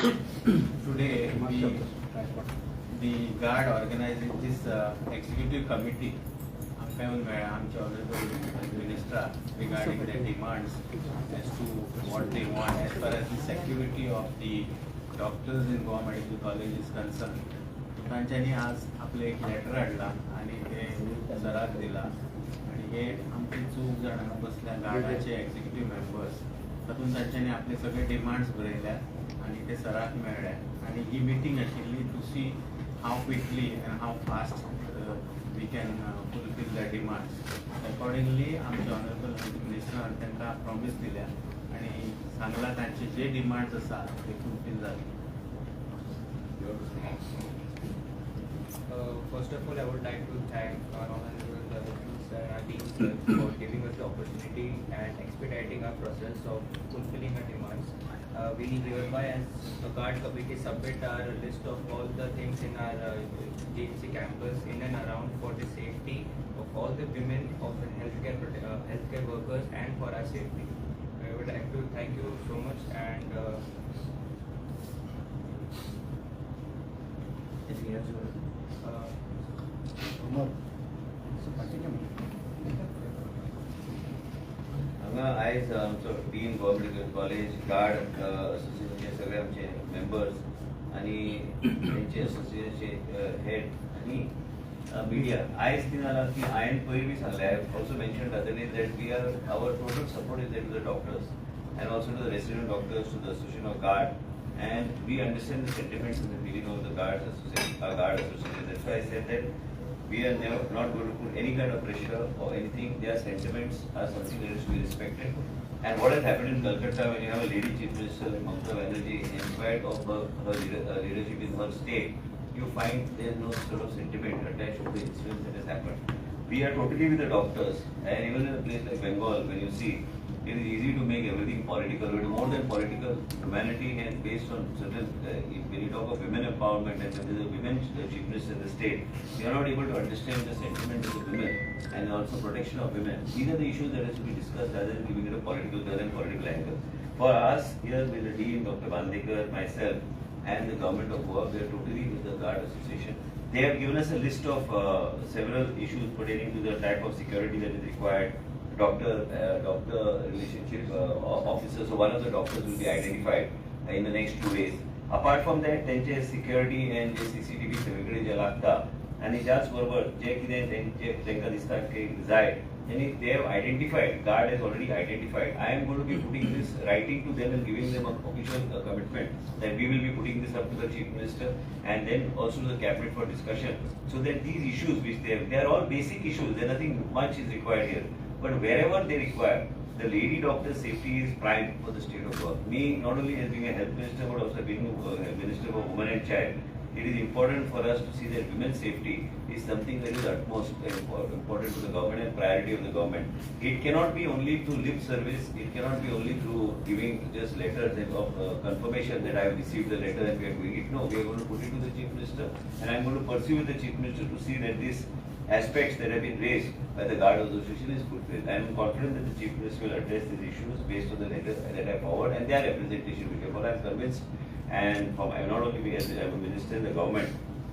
Today, we, the guard organizing this uh, executive committee आमकां येवन मेळ्ळा आमचे honourable minister regarding the demands as to what they want as far as the security of the doctors in Goa medical college is concern तांच्यांनी आज आपले एक letter हाडला आणि ते सराक दिला आणि हे आमचे चूक जाण बसल्या गार्डाचे एक्झिक्युटीव मेंबर्स तातूंत तांच्यांनी आपले सगळे डिमांड्स बरयल्या आणि ते सराक मेळ्ळ्या आणि ही मिटींग आशिल्ली to see how quickly and how fast we can fulfil the demands accordingly आमचे ऑनरेबल मिनिस्टरान तांकां प्रॉमिस दिल्या आणि सांगला तांचे जे डिमांड्स आसा ते फुलफील जाले first of all all, I to like to sir and our team sir for giving us the opportunity and expediting our process of fulfilling our demands. Uh, We hereby as a guard committee submit our list of all the things in our uh, GMC campus in and around for the safety of all the women of the healthcare, uh, healthcare workers and for our safety. I would like to thank you so much and uh, uh, हांगा आयज आमचो team Goa medical college guard असोसिएशनचे सगळे आमचे members आणि तेंचे असोसिएशनचे head आणि मिडिया आयज कितें जालां की हांवें पयलीं बी सांगलें I also mention utterly that we are our total support is to the doctors and also to the resident doctors to the association of guard and we understand the sentiments in the feeling of the guard association guard association that's why I said that we are never not going to put any kind of pressure or anything. Their sentiments are something that is to be respected. And what has happened in Calcutta when you have a lady chief minister, Mamata Banerjee, in spite of her, her leadership in her state, you find there is no sort of sentiment attached to the incident that has happened. We are totally with the doctors, and even in a place like Bengal, when you see, it is easy to make everything political, but more than political, humanity and based on certain, uh, when you talk of women empowerment and is a women uh, chief in the state, we are not able to understand the sentiment of the women and also protection of women. These are the issues that has to be discussed rather than giving it a political turn and political angle. For us, here with the dean, Dr. Bandekar, myself, and the government of Goa, we are totally with the Guard Association. They have given us a list of uh, several issues pertaining to the type of security that is required, doctor, uh, doctor relationship uh, o- officer, so one of the doctors will be identified uh, in the next two days. Apart from that, त्यांचे security and जे CCTV सगळीकडे जे लागता आणि त्याच बरोबर जे कितें तेंचे तांकां दिसता की जाय त्यांनी they have identified, guard has already identified. I am going to be putting this, writing to them and giving them a official uh, commitment that we will be putting this up to the chief minister and then also to the cabinet for discussion. So that these issues which they have, they are all basic issues, there nothing much is required here. but wherever they require, the lady doctor safety is prime for the state of Goa. Me, not only as being a health minister, but also being a minister for women and child, it is important for us to see that women's safety is something that is utmost impor- important to the government and priority of the government. It cannot be only through lip service, it cannot be only through giving just letters of uh, confirmation that I have received the letter and we are doing it. No, we are going to put it to the chief minister and I am going to pursue with the chief minister to see that these aspects that have been raised by the Guard of the Association is fulfilled. I am confident that the chief minister will address these issues based on the letter that I forward and their representation, which I am convinced and from, I am not only as a minister in the government,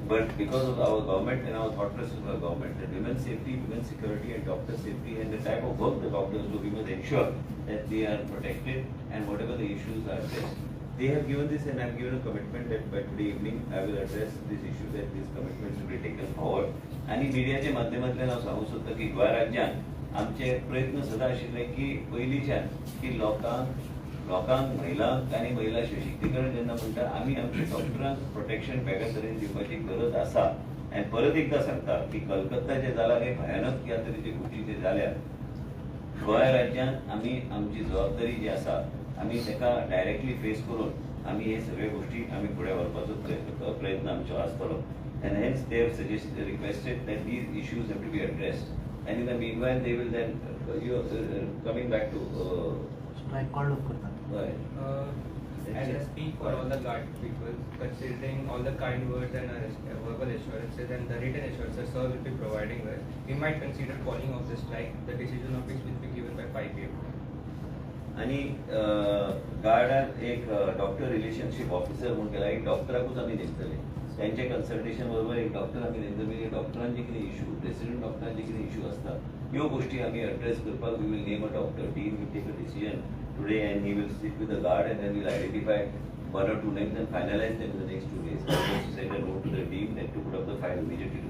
but because of our government and our thought process of our government, that women's safety, women's security and doctor safety and the type of work the doctors do, we must ensure that they are protected and whatever the issues are addressed. They have given this and I have given a commitment that by today evening I will address this issue that these commitments will be taken forward. आणि मिडियाच्या माध्यमांतल्यान हांव सांगूंक सोदता की गोंय राज्यांत आमचे प्रयत्न सदां आशिल्ले की पयलींच्यान की लोकांक लोकांक महिलांक आनी महिला सशक्तीकरण जेन्ना म्हणटा आमी आमच्या डॉक्टरांक प्रोटेक्शन वेगळ्या तरेन दिवपाची गरज आसा. आनी परत एकदां सांगता की कलकत्ता जे जाला हे भयानक ह्या तरेचे गोश्टी जे जाल्यात गोंय राज्यांत आमी आमची जबाबदारी जी आसा आमी ताका डायरेक्टली फेस करून आमी हे सगळे गोश्टी आमी फुडें व्हरपाचो प्रयत्न प्रयत्न आमचो आसतलो and hence they have suggested, requested that these issues have to be addressed. And in the meanwhile, they will then, uh, you, uh, uh, coming back to, uh, strike call up करतात uh, Uh, As I speak for all the guard people, considering all the kind words and uh, verbal assurances and the written assurances sir will be providing us, we might consider calling off the strike, the decision of which will be given by five PM. आणि गार्डान एक doctor relationship officer म्हणून केला एक डॉक्टराकूच आम्ही नेमतले त्यांच्या consultation बरोबर एक doctor आम्ही नेमतले डॉक्टरांचे कितें इश्यू रेसिडेंट डॉक्टरांचे कितें इश्यू असता ह्यो गोष्टी आम्ही अड्रेस करपाक we will name a doctor dean will take a decision today and he will sit with the guard and will identify one or two names and finalize them in the next two days. To send a note to the team that to put up the file immediately to.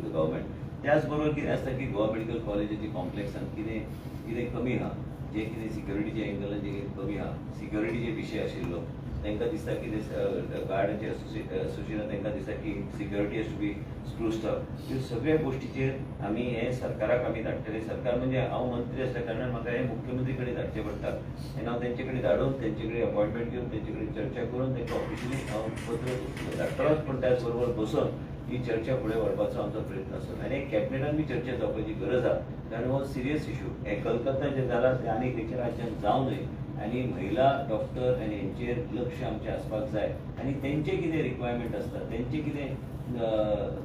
त्याचबरोबर कितें आसता की Goa medical कॉलेजाची कॉम्प्लेक्सान कितें कितें कमी आहा जे कितें सिक्युरिटीच्या एंगलान जे कमी आहा सिक्युरिटीचे विशय आशिल्लो तांकां दिसता की गार्डनचे असोसिएशन तांकां दिसता की security has to be screwed ह्यो सगळ्या गोष्टीचेर आमी हे सरकाराक आमी धाडटले. सरकार म्हणजे हांव मंत्री आसल्या कारणान म्हाका हे मुख्यमंत्री कडेन धाडचें पडटा आनी हांव तेंचे कडेन धाडून तेंचे कडेन अपॉयंटमेंट घेवन तेंचे कडेन चर्चा करून तांकां ऑफिशियली हांव पत्र धाडटलोच. पण त्याच बरोबर बसून ही चर्चा फुडें व्हरपाचो आमचो प्रयत्न आसा आनी कॅबिनेटान बी चर्चा जावपाची गरज आहा. कारण हो सिरियस इशू हे कलकत्ता जे जाला ते आनी खंयच्या राज्यान जावं न्हय आनी महिला डॉक्टर आनी हेंचेर लक्ष आमचें आसपाक जाय आनी तेंचे कितें रिक्वायरमेंट आसता तेंचे कितें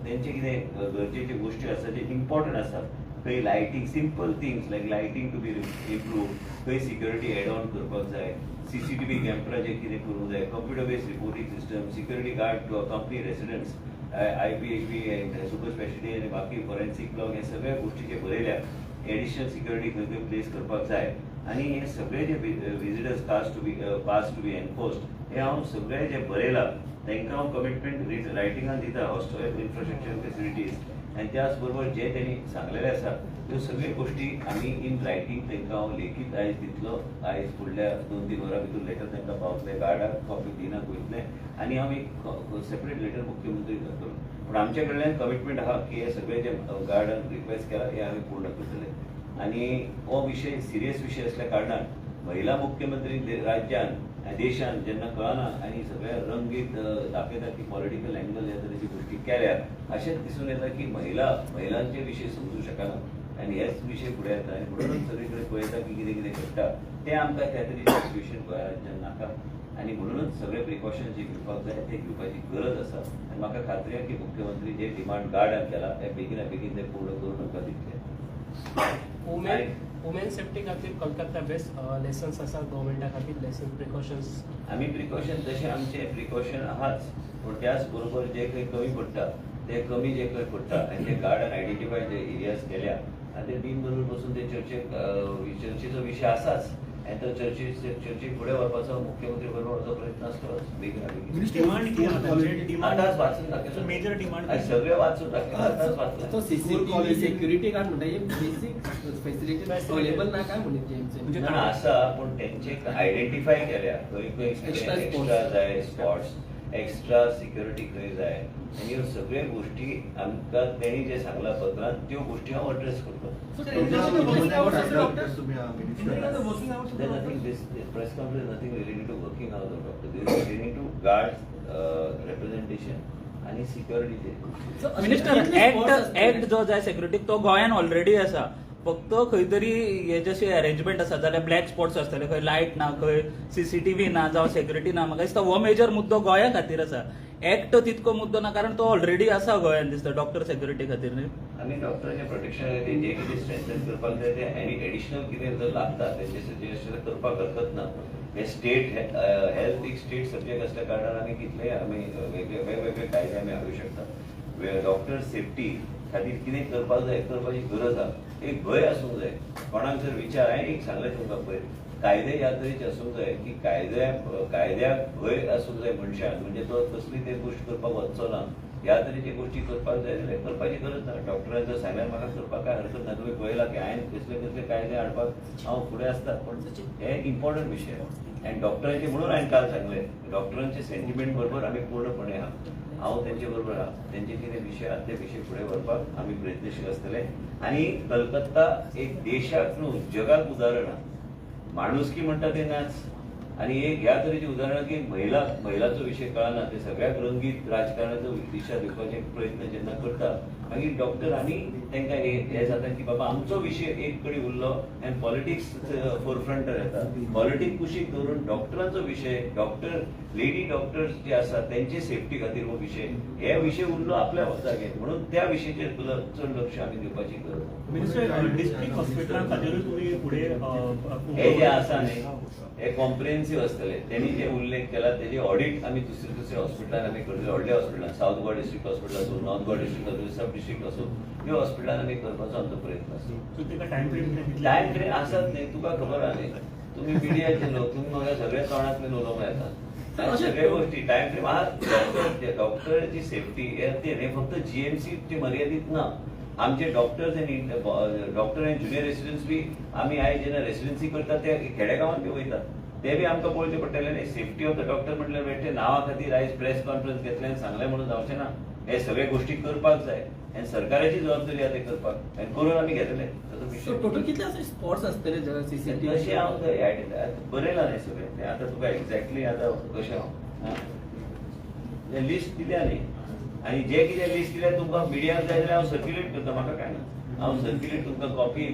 तेंचे कितें गरजेचे गोश्टी आसा जे इम्पॉर्टंट आसात खंय lighting simple things like lighting to be improve खंय सिक्युरिटी एड ऑन करपाक जाय सीसीटीव्ही जे कितें करूंक जाय computer based reporting system security guard to company residents I P H B super speciality आनी बाकी फॉरेन्सिक ब्लॉक हे सगळ्या गोष्टी जे बरयल्या एडिशनल सिक्युरिटी खंय खंय प्लेस करपाक जाय आनी हे सगळे जे visitors cast to be pass to be enforced हे हांव सगळे जे बरयला तांकां हांव कमिटमेंट रायटिंगान दिता हॉस्टेल इन्फ्रास्ट्रक्चर फेसिलिटीज आनी त्याच बरोबर जे त्यांनी सांगलेले आसा त्यो सगळ्यो गोष्टी आमी इन रायटींग तांकां हांव लेखीत आयज दितलो आयज फुडल्या दोन तीन वरां भितर लेटर तांकां पावतले गार्डाक कॉपी दिनाक वयतले आनी हांव एक सेपरेट लेटर मुख्यमंत्री करतलो. पूण आमच्या कडल्यान कमिटमेंट आहा की हे सगळे जे गार्डान रिक्वेस्ट केला हे आमी पूर्ण करतले. आनी हो विशय सिरियस विशय असल्या कारणान महिला मुख्यमंत्री दे- राज्यान देशान जेन्ना कळना आनी सगळ्या रंगीत दाखयता की पॉलिटिकल अँगल ह्या तरेची गोष्टी केल्या अशेंच दिसून येता की महिला महिलांचे विशय समजू शकना. आनी हेच विशय फुडें येता आनी म्हणूनच सगळीकडे कडेन पळयता की कितें कितें घडटा तें आमकां त्या तरेचें सिच्युएशन गोंया राज्यान नाका आनी म्हणूनच सगळे प्रिकॉशन जे घेवपाक जाय ते घेवपाची गरज आसा. आनी म्हाका खात्री आहे की मुख्यमंत्री जे डिमांड गार्डान केला ते बेगिना बेगीन ते पूर्ण करून आमकां दितले. वुमेन वुमेन सेफ्टी खातीर कोलकाता बेस्ट लेसन्स आसा गव्हर्मेंटा खातीर लेसन प्रिकॉशन्स आमी प्रिकॉशन तशें आमचे प्रिकॉशन आहाच पूण त्याच बरोबर जे काही कमी पडटा ते कमी जे काही पडटा आनी ते गार्डान आयडेंटिफाय जे एरियाज केल्या आनी ते टीम बरोबर बसून ते चर्चेक चर्चेचो विशय आसाच आनी तो चर्चे फुडें व्हरपाचो मुख्यमंत्री बरोबर वचो प्रयत्न बेगीन बेगीन डिमांड सगळे वाचून सेक्युरिटी गार्ड म्हणटा हे बेसिक फॅसिलिटी Facility. अवेलेबल ना काय? म्हणत तेंचे म्हणजे ना आसा पूण तेंचे आयडेंटिफाय केल्या. एक्स्ट्रा स्पॉट्स एक्स्ट्रा सिक्युरिटी क्रेज आहे. आणि या सगळ्या गोष्टी आमच्या त्यांनी जे सांगला पत्रात त्यो गोष्टी आम्ही अड्रेस करतो. Press conference nothing related to working our doctor they related to guard representation आणि सिक्युरिटी मिनिस्टर एक्ट एक्ट जो जाय सिक्युरिटी तो गोयन ऑलरेडी असा. फक्त खंय तरी हे जशे अरेंजमेंट आसा जाल्यार ब्लॅक स्पॉट्स आसतले खंय लायट ना खंय सीसीटीव्ही ना जावं सेक्युरिटी ना म्हाका दिसता हो मेजर मुद्दो गोंया खातीर आसा एक्ट तितको मुद्दो ना कारण तो ऑलरेडी आसा गोंयान दिसता डॉक्टर सेक्युरिटी खातीर न्ही? आमी डॉक्टरांचे प्रोटेक्शन तेंचे कितें स्ट्रेंथन करपाक जाय ते आनी एडिशनल कितें जर लागता तेंचे सजेशन करपाक हरकत ना. हे स्टेट हेल्थ एक स्टेट सब्जेक्ट असल्या कारणान आमी कितले आमी वेगवेगळे कायदे आमी हाडूं शकता. डॉक्टर सेफ्टी खातीर कितें करपाक जाय करपाची गरज आहा एक भय आसूंक जाय कोणाक जर विचार हांवें एक सांगलें तुमकां पयर कायदे ह्या तरेचे आसूंक जाय की कायद्याक कायद्याक भंय आसूंक जाय मनशाक म्हणजे तो कसली ते गोश्ट करपाक वचचो ना. ह्या तरेचे गोष्टी करपाक जाय जाल्यार करपाची गरज ना डॉक्टरान जर सांगल्यार म्हाका करपाक काय हरकत ना तुवें पळयलां की हांवें कसले कसले कायदे हाडपाक हांव फुडें आसता पण हे इम्पॉर्टंट विशय आनी डॉक्टरांचे म्हणून हांवें काल सांगलें डॉक्टरांचे सेंटिमेंट बरोबर आमी पूर्णपणे आहा हांव तेंचे बरोबर आहा तेंचे कितें विशय आहा ते विशय फुडें व्हरपाक आमी प्रयत्नशील आसतले आनी कलकत्ता एक देशाक न्हू जगाक उदाहरण आहा. माणुसकी म्हणटा ते नाच आणि एक ह्या तऱ्हेचे उदाहरण की महिला महिलाचो विशय कळना ते सगळ्याक रंगीत राजकारणाचो दिशा दिवपाचे म्हणजे प्रयत्न जेन्ना करता मागीर डॉक्टर आनी तांकां हे हे जाता की बाबा आमचो विशय एक कडेन उरलो आनी पॉलिटिक्स फोरफ्रंटार येता पॉलिटिक्स कुशीक दवरून डॉक्टरांचो विशय डॉक्टर लेडी डॉक्टर्स जे असतात त्यांचे सेफ्टी खातीर हो विषय. हे विषय उरलो आपल्या जागेर म्हणून त्या विशयाचेर ल- चड लक्ष आमी दिवपाची गरज आसा. मिनिस्टर डिस्ट्रिक्ट हॉस्पिटलां खातीरूय तुमी फुडें हे जे आसा न्ही हे कॉम्प्रिहेन्सिव्ह असतले. त्यांनी जे उल्लेख केला तेजे ऑडिट आमी दुसऱ्या दुसऱ्या हॉस्पिटलान आमी करतले व्हडल्या हॉस्पिटलान साऊथ गोवा डिस्ट्रिक्ट हॉस्पिटल असो नॉर्थ गोवा डिस्ट्रिक्ट असो सब डिस्ट्रिक्ट असो ह्यो हॉस्पिटलान आमी करपाचो आमचो प्रयत्न आसा टायम फ्रेम आसत न्ही तुका खबर आहा न्ही तुम्ही मिडियाचे लोक तुम्ही म्हाका सगळ्या तोंडांतल्यान उलोवंक येता सगळे गोष्टी टायम फ्रेम आहा डॉक्टरची सेफ्टी ते न्ही फक्त जीएमसी ची मर्यादित ना. आमचे डॉक्टर्स आनी डॉक्टर आनी ज्युनियर रेसिडेंट्स बी आमी आयज जेन्ना रेसिडेन्सी करतात ते खेडेगांवांत बी वयतात ते बी आमकां पळोवचें पडटलें सेफ्टी ऑफ द डॉक्टर म्हटल्यार बेश्टे नांवा खातीर आयज प्रेस कॉन्फरन्स घेतले सांगलें म्हणून जावचें ना. हे सगळे गोष्टी करपाक जाय. आनी सरकाराची जबाबदारी आहा ते करपाक. आनी करून आमी घेतले. टोटल कितले असे स्पॉट्स असतले तशें हांव थंय आयडिया बरयलां न्ही सगळें. तें आतां तुका एक्झॅक्टली आतां कशें हांव लिस्ट दिल्या न्ही आनी जे कितें लिस्ट दिल्या तुमकां मिडियाक जाय जाल्यार हांव सर्क्युलेट करता. म्हाका काय ना? हांव सर्क्युलेट तुमकां कॉपी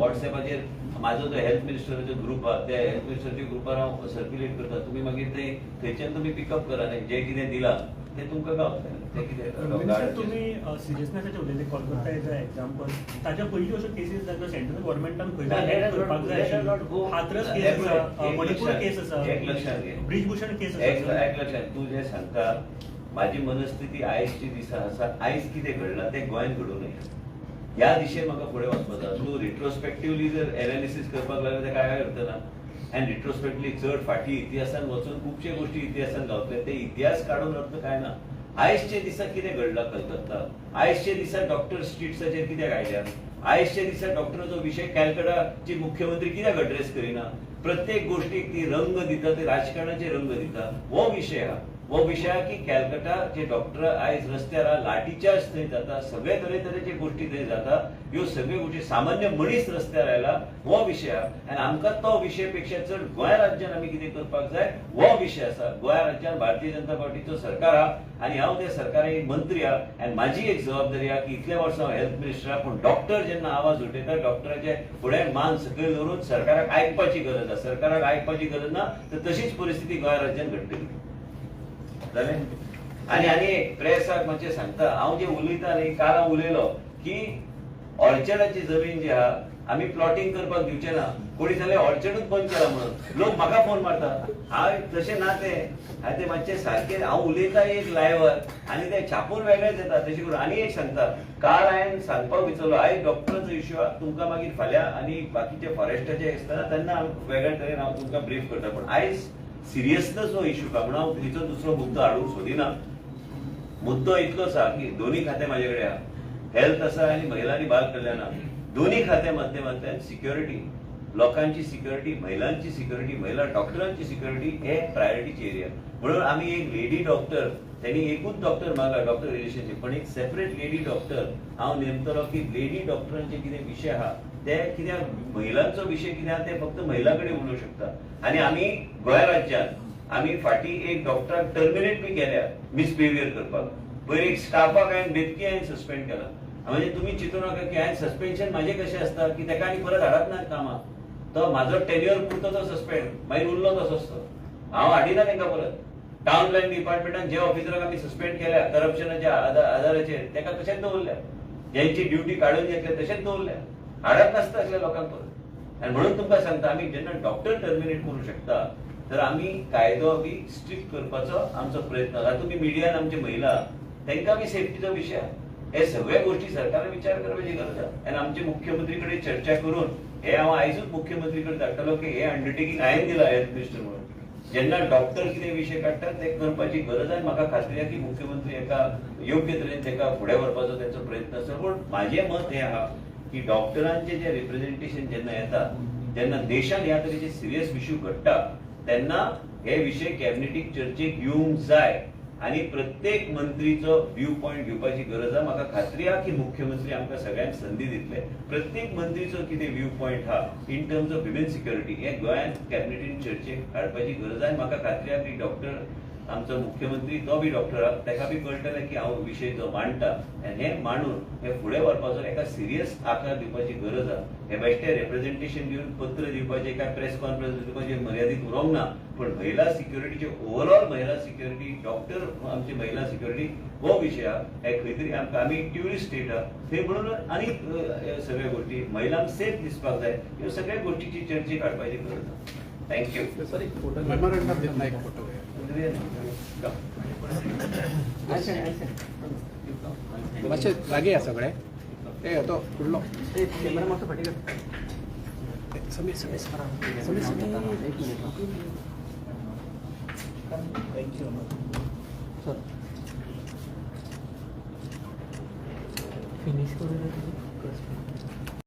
वॉट्सॅपाचेर म्हाजो जो हेल्थ मिनिस्टराचो ग्रुप आहा. त्या हेल्थ मिनिस्टरच्या ग्रुपार हांव सर्क्युलेट करता. तुमी मागीर ते थंयच्यान तुमी पिकअप करा. जे कितें दिलां तें तुमकां गावतलें तुम्ही सिरियसनेसाचे उलयले कोलकाता एज अ एक्झाम्पल ताच्या पयलीं अश्यो केसीस जाल्यो सेंट्रल गव्हर्मेंटान करपाक जाय. हाथरस केस आसा मणिपूर केस आसा. ब्रिजभूषण केस आसा एक लक्षात. तू जे सांगता माझी मनस्थिती आयजची दिसा आसा आयज कितें घडलां तें गोंयांत घडूं नये. ह्या दिशेन म्हाका फुडें वचपाक जाय तूं रिट्रोस्पेक्टिवली जर एनालिसीस करपाक लागलो तर काय अर्थ ना? आनी रिट्रोस्पेक्टली चड फाटी इतिहासान वचून खुबशे गोष्टी इतिहासान गावतले ते इतिहास काडून अर्थ काय ना? आयसच्या दिसा कितें घडलां कलकत्ता? आयसच्या दिसा डॉक्टर स्ट्रीट्साचेर कितें आयल्यात आयसच्या दिसा डॉक्टराचो विशय कॅलकटाचे मुख्यमंत्री कित्याक अड्रेस करिना? प्रत्येक गोष्टीक ती रंग दिता ते राजकारणाचे रंग दिता हो विशय हा. हो विशय की कॅलकटा जे डॉक्टर आयज रस्त्यार हा, लाठीचार्ज थंय जाता सगळे तरेतरेचे गोष्टी थंय जाता ह्यो सगळ्यो गोष्टी सामान्य मनीस रस्त्यार आयला हो विशय हा आनी आमकां तो विशयपेक्षा चड गोंय राज्यान आमी कितें करपाक जाय हो विशय आसा गोंय राज्यान भारतीय जनता पार्टीचो सरकार आहा आनी हांव त्या सरकाराक एक मंत्री हा आनी म्हाजी एक जबाबदारी आहा की इतल्या वर्सां हांव हेल्थ मिनिस्टर आहा. पूण डॉक्टर जेन्ना आवाज उठयता डॉक्टराचे फुडें मान सकयल दवरून सरकाराक आयकपाची गरज आसा सरकाराक आयकपाची गरज ना तर तशीच परिस्थिती गोंय राज्यान घडटली जालें आनी आनी एक प्रेसाक मातशें म्हणजे सांगता हांव जे उलयता न्ही काल हांव उलयलो की ऑर्चडाची जमीन जी आहा आमी प्लॉटिंग करपाक दिवचे ना कोणी जाल्यार ऑर्चडूच बंद केला म्हणून. लोक म्हाका फोन मारता हांव तशें ना तें. हांवें तें मातशें सारकें हांव उलयता एक लायव्हर आनी ते छापून वेगळेच येता तशें करून आनी एक सांगता काल हांवें सांगपाक विचारलो आयज डॉक्टराचो इश्यू आहा तुमकां मागीर फाल्यां आनी बाकीचे फॉरेस्टाचे आसतना तेन्ना हांव वेगळ्या तरेन हांव तुमकां ब्रीफ करता पूण आयज सिरियसनेस हो इश्यू का? म्हणून हांव खंयचो दुसरो मुद्दो हाडूंक सोदिना मुद्दो इतलोच आहा की दोन्ही खाते माझ्याकडे आहा हेल्थ आसा आनी महिला आनी बाल कल्याण आहा. दोन्ही खात्या माध्यमांतल्यान सिक्युरिटी लोकांची सिक्युरिटी महिलांची सिक्युरिटी महिला डॉक्टरांची सिक्युरिटी हे प्रायोरिटीचे एरिया म्हणून आम्ही एक लेडी डॉक्टर त्यांनी एकूच डॉक्टर मागला डॉक्टर रिलेशनशिप पण एक सेपरेट लेडी डॉक्टर हांव नेमतलो की लेडी डॉक्टरांचे कितें विशय आहा ते कित्याक महिलांचो विशय कितें ते फक्त महिला कडेन उलोवंक शकता आनी आमी गोंय राज्यांत आमी फाटी एक डॉक्टराक टर्मिनेट बी केल्या. मिसबिहेवियर करपाक. पयर एक स्टाफाक हांवें बेतकी हांवें सस्पेंड केला. म्हणजे तुम्ही चितू नका की हांवें सस्पेन्शन माझे कशें आसता की ताका आनी परत हाडत ना कामाक तो म्हाजो टेन्युअर पुरतो तो सस्पेंड मागीर उरलो तसो असतो हांव हाडिना तांकां परत. टावन प्लॅन डिपार्टमेंटान जे ऑफिसराक आमी सस्पेंड केल्या करप्शनाच्या आधाराचेर आदाराचेर ताका तशेंच दवरल्या. ज्यांची ड्युटी काडून घेतल्या तशेंच दवरल्या. हाडत नासता असल्या लोकांक आणि आनी म्हणून तुमकां सांगता आम्ही जेन्ना डॉक्टर टर्मिनेट करू शकता तर आमी कायदो बी स्ट्रिक्ट करपाचो आमचो प्रयत्न. आसा तुमी मिडियान आमचे महिला तेंका बी सेफ्टीचो विशय हे सगळ्या गोष्टी सरकारान विचार करपाची गरज. आहा आनी आमचे मुख्यमंत्री कडेन चर्चा करून हे हांव आयजूच मुख्यमंत्री कडेन धाडटलो की हे अंडरटेकिंग हांवें दिला हेल्थ मिनिस्टर म्हणून. जेन्ना डॉक्टर कितें विशय काडटात ते करपाची गरज आहे. म्हाका खात्री आहा की मुख्यमंत्री एका योग्य तरेन तेका फुडें व्हरपाचो तेंचो प्रयत्न आसा पूण म्हाजें मत हें आहा की डॉक्टरांचे जे रिप्रेझेंटेशन जेन्ना येता जेन्ना देशात ह्या तरेचे सिरियस इश्यू घडतात तेन्ना हे विशय कॅबिनेटीक चर्चेक येवंक जाय. आणि प्रत्येक मंत्रीचो व्यू पॉईंट घेवपाची गरज आहा. म्हाका खात्री आहा की मुख्यमंत्री आमकां सगळ्यांक संदी दितले. प्रत्येक मंत्रीचो कितें व्यू पॉईंट हा in terms of women security हे गोंयांत कॅबिनेटीन चर्चेक हाडपाची गरज आहा. म्हाका खात्री आहा की डॉक्टर आमचो मुख्यमंत्री तो बी डॉक्टर आहा. ताका बी कळटलें की हांव विशय जो मांडटा आनी हे मांडून हे फुडें व्हरपाचो एका सिरियस आकार दिवपाची गरज आहा. हे बेश्टे रिप्रेझेंटेशन दिवन पत्र दिवपाचें काय प्रेस कॉन्फरन्स दिवपाचें मर्यादीत उरोंक ना. पण महिला सिक्युरिटीचे ओव्हरऑल महिला सिक्युरिटी डॉक्टर आमची महिला सिक्युरिटी हो विषय हा हे खंय तरी आमकां आमी ट्युरिस्ट स्टेट थंय म्हणून आनी सगळ्यो सगळ्या गोष्टी महिलांक सेफ दिसपाक जाय. ह्यो सगळ्या गोष्टीची चर्चे काडपाची गरज आसा थँक्यू सर एक फोटो मेमोरंडम दिला एक फोटो मातशे जागे या सगळे. ते तो फुडलो कॅमेरा मातसो फाटी समीर समीर समीर. समीर एक मिनिट थँक्यू सर फिनिश करून